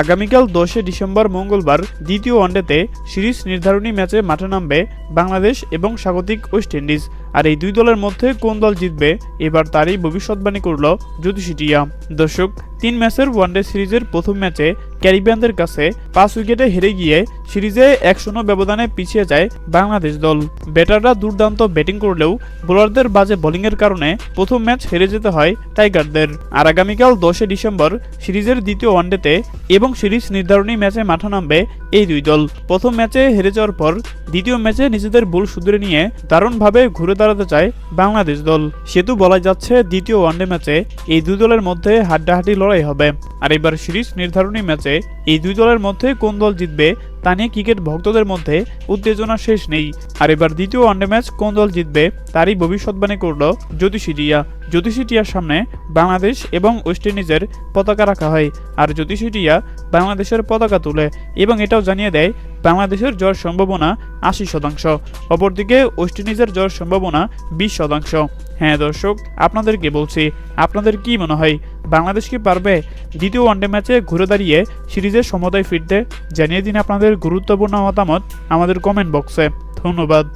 আগামীকাল দশে ডিসেম্বর মঙ্গলবার দ্বিতীয় ওয়ানডেতে সিরিজ নির্ধারণী ম্যাচে মাঠে নামবে বাংলাদেশ এবং স্বাগতিক ওয়েস্ট ইন্ডিজ। আর এই দুই দলের মধ্যে কোন দল জিতবে, এবার তারই ভবিষ্যৎবাণী করল জ্যোতিষী টিয়া দর্শক, তিন ম্যাচের ওয়ানডে সিরিজের প্রথম ম্যাচে ক্যারিবিয়ানদের কাছে পাঁচ উইকেটে হেরে গিয়ে সিরিজে এক শূন্য ব্যবধানে পিছিয়ে যায় বাংলাদেশ দল। ব্যাটাররা দুর্দান্ত ব্যাটিং করলেও বোলারদের বাজে বোলিংয়ের কারণে প্রথম ম্যাচ হেরে যেতে হয় টাইগারদের। আর আগামীকাল দশে ডিসেম্বর সিরিজের দ্বিতীয় ওয়ানডেতে এবং সিরিজ নির্ধারণী ম্যাচে মাঠে নামবে এই দুই দল। প্রথম ম্যাচে হেরে যাওয়ার পর দ্বিতীয় ম্যাচে নিজেদের ভুল শুধরে নিয়ে দারুণভাবে ঘুরে দাঁড়াতে চায় বাংলাদেশ দল। সেতু বলা যাচ্ছে দ্বিতীয় ওয়ানডে ম্যাচে এই দুই দলের মধ্যে হাড্ডাহাড্ডি লড়াই হবে। আর এবার সিরিজ নির্ধারণী ম্যাচে এই দুই দলের মধ্যে কোন দল জিতবে তা নিয়ে ক্রিকেট ভক্তদের মধ্যে উত্তেজনা শেষ নেই। আর এবার দ্বিতীয় ওয়ানডে ম্যাচ কোন দল জিতবে, তারই ভবিষ্যৎবাণী করল জ্যোতিষী টিয়া। জ্যোতিষী টিয়ার সামনে বাংলাদেশ এবং ওয়েস্ট ইন্ডিজের পতাকা রাখা হয়। আর জ্যোতিষী টিয়া বাংলাদেশের পতাকা তুলে এবং এটাও জানিয়ে দেয়, বাংলাদেশের জ্বর সম্ভাবনা আশি শতাংশ। অপরদিকে ওয়েস্ট ইন্ডিজের জ্বর সম্ভাবনা বিশ শতাংশ। হ্যাঁ দর্শক, আপনাদেরকে বলছি, আপনাদের কি মনে হয়, বাংলাদেশ কি পারবে দ্বিতীয় ওয়ানডে ম্যাচে ঘুরে দাঁড়িয়ে সিরিজের সমতায় ফিরতে? জানিয়ে দিন আপনাদের গুরুত্বপূর্ণ মতামত আমাদের কমেন্ট বক্সে ধন্যবাদ।